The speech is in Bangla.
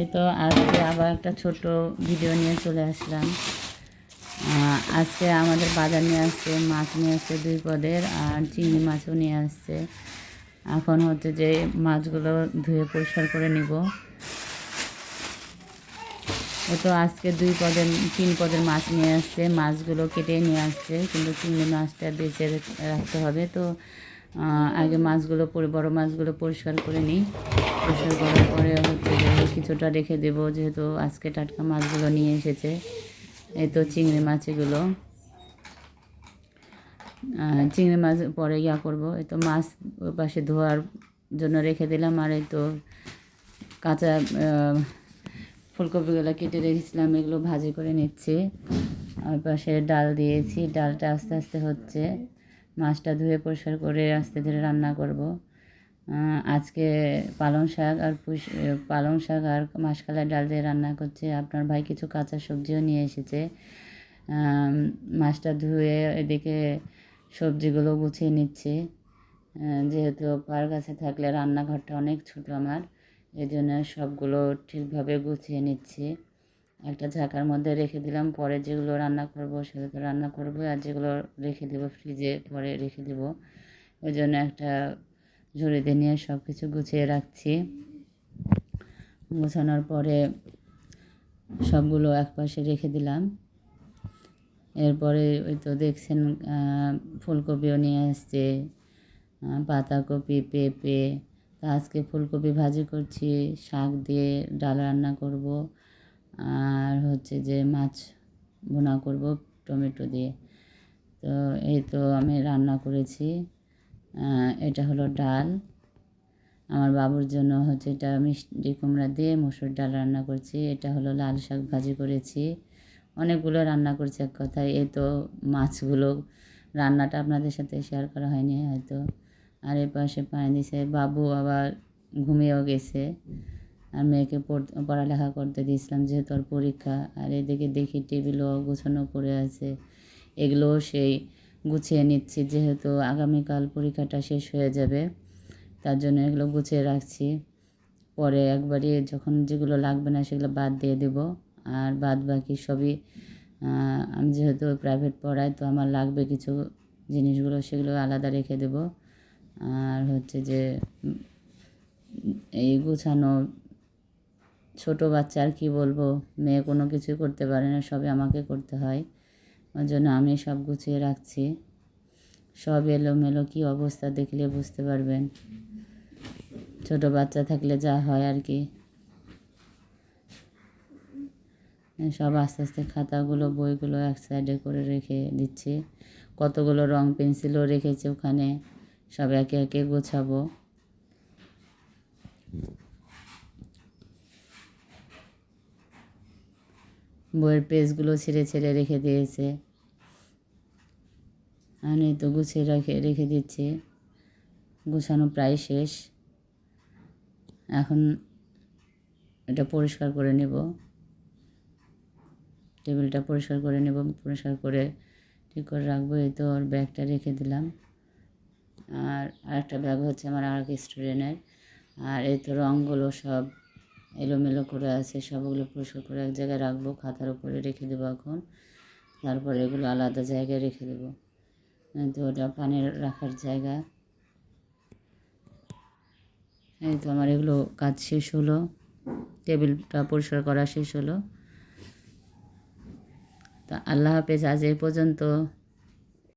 এই তো আজকে আবার একটা ছোট ভিডিও নিয়ে চলে আসলাম। আজকে আমাদের বাজার নিয়ে আসছে, মাছ নিয়ে আসছে দুই পদের, আর চিংড়ি মাছও নিয়ে আসছে। এখন হচ্ছে যে মাছগুলো ধুয়ে পরিষ্কার করে নিব। ও তো আজকে দুই পদের, তিন পদের মাছ নিয়ে আসছে। মাছগুলো কেটে নিয়ে আসছে, কিন্তু চিংড়ি মাছটা বেঁচে রাখতে হবে। তো আগে মাছগুলো বড় মাছগুলো পরিষ্কার করে নিই। পরিষ্কার করার পরে হচ্ছে কিছুটা রেখে দেবো, যেহেতু আজকে টাটকা মাছগুলো নিয়ে এসেছে। এই তো চিংড়ি মাছ এগুলো চিংড়ি মাছ পরে ইয়া করব। এই তো মাছ ওই পাশে ধোয়ার জন্য রেখে দিলাম, আর এই তো কাঁচা ফুলকপিগুলো কেটে রেখেছিলাম, এগুলো ভাজি করে নিচ্ছি। আর পাশে ডাল দিয়েছি, ডালটা আস্তে আস্তে হচ্ছে। মাছটা ধুয়ে পরিষ্কার করে আস্তে ধীরে রান্না করব। আজকে পালং শাক আর পুঁই পালং শাক আর মাসকালাই ডাল দিয়ে রান্না করছে। আপনার ভাই কিছু কাঁচা সবজিও নিয়ে এসেছে। মাছটা ধুয়ে এদিকে সবজিগুলো গুছিয়ে নিচ্ছে। যেহেতু পার কাছে থাকলে রান্নাঘরটা অনেক ছোট আমার এই জন্য সবগুলো ঠিকভাবে গুছিয়ে নিচ্ছি। একটা ঝাঁকার মধ্যে রেখে দিলাম। পরে যেগুলো রান্না করব সেগুলো রান্না করব আর যেগুলো রেখে দেবো ফ্রিজে পরে রেখে দেবো। ওই জন্য একটা ঝুড়িতে নিয়ে সব কিছু গুছিয়ে রাখছি। গোছানোর পরে সবগুলো একপাশে রেখে দিলাম। এরপরে ওই তো দেখছেন ফুলকপিও নিয়ে আসছে পাতাকপি, পেঁপে, তা আজকে ফুলকপি ভাজি করছি, শাক দিয়ে ডাল রান্না করব, আর হচ্ছে যে মাছ ভুনা করব টমেটো দিয়ে। তো এই তো আমি রান্না করেছি। এটা হলো ডাল। আমার বাবুর জন্য হচ্ছে এটা মিষ্টি কুমড়া দিয়ে মসুর ডাল রান্না করছি। এটা হলো লাল শাক ভাজি করেছি। অনেকগুলো রান্না করছি এক কথায়। এই তো মাছগুলো রান্নাটা আপনাদের সাথে শেয়ার করা হয়নি হয়তো। আর এ পাশে পানি দিছে। বাবু আবার ঘুমিয়েও গেছে। আর মেয়েকে পড়- পড়ালেখা করতে দিয়েছিলাম যেহেতু ওর পরীক্ষা। আর এদিকে দেখি টেবিলও গোছানো পড়ে আছে। এগুলোও সেই গুছিয়ে নিচ্ছি, যেহেতু আগামীকাল পরীক্ষাটা শেষ হয়ে যাবে, তার জন্য এগুলো গুছিয়ে রাখছি। পরে একবারই যখন যেগুলো লাগবে না সেগুলো বাদ দিয়ে দেব, আর বাদ বাকি সবই আমি যেহেতু প্রাইভেট পড়াই, তো আমার লাগবে কিছু জিনিসগুলো সেগুলো আলাদা রেখে দেব। আর হচ্ছে যে, এই গুছানো, ছোট বাচ্চা আর কি বলব, মেয়ে কোনো কিছুই করতে পারে না, সবই আমাকে করতে হয়। ওই জন্য আমি সব গুছিয়ে রাখছি। সব এলোমেলো কী অবস্থা দেখলে বুঝতে পারবেন। ছোট বাচ্চা থাকলে যা হয় আর কি। সব আস্তে আস্তে খাতাগুলো, বইগুলো এক সাইডে করে রেখে দিচ্ছি। কতগুলো রং পেন্সিলও রেখেছি ওখানে। সব একে একে গোছাবো। বইয়ের পেজগুলো ছিঁড়ে ছিঁড়ে রেখে দিয়েছে। আমি তো গুছিয়ে রেখে রেখে দিচ্ছি। গুছানো প্রায় শেষ। এখন এটা পরিষ্কার করে নেব। টেবিলটা পরিষ্কার করে নেব, পরিষ্কার করে ঠিক করে রাখব। এই তো ওর ব্যাগটা রেখে দিলাম। আর আরেকটা ব্যাগ হচ্ছে আমার আর স্টুডেন্টের। আর এই তো রঙগুলো সব এলোমেলো করে আছে, সবগুলো পরিষ্কার করে এক জায়গায় রাখব, খাতার উপরে রেখে দেবো এখন। তারপরে এগুলো আলাদা জায়গায় রেখে দেবো। তো ওটা পানির রাখার জায়গা। এই তো আমার এগুলো কাজ শেষ হলো। টেবিলটা পরিষ্কার করা শেষ হলো। তা আল্লাহ হাফেজ, আজ এই পর্যন্ত।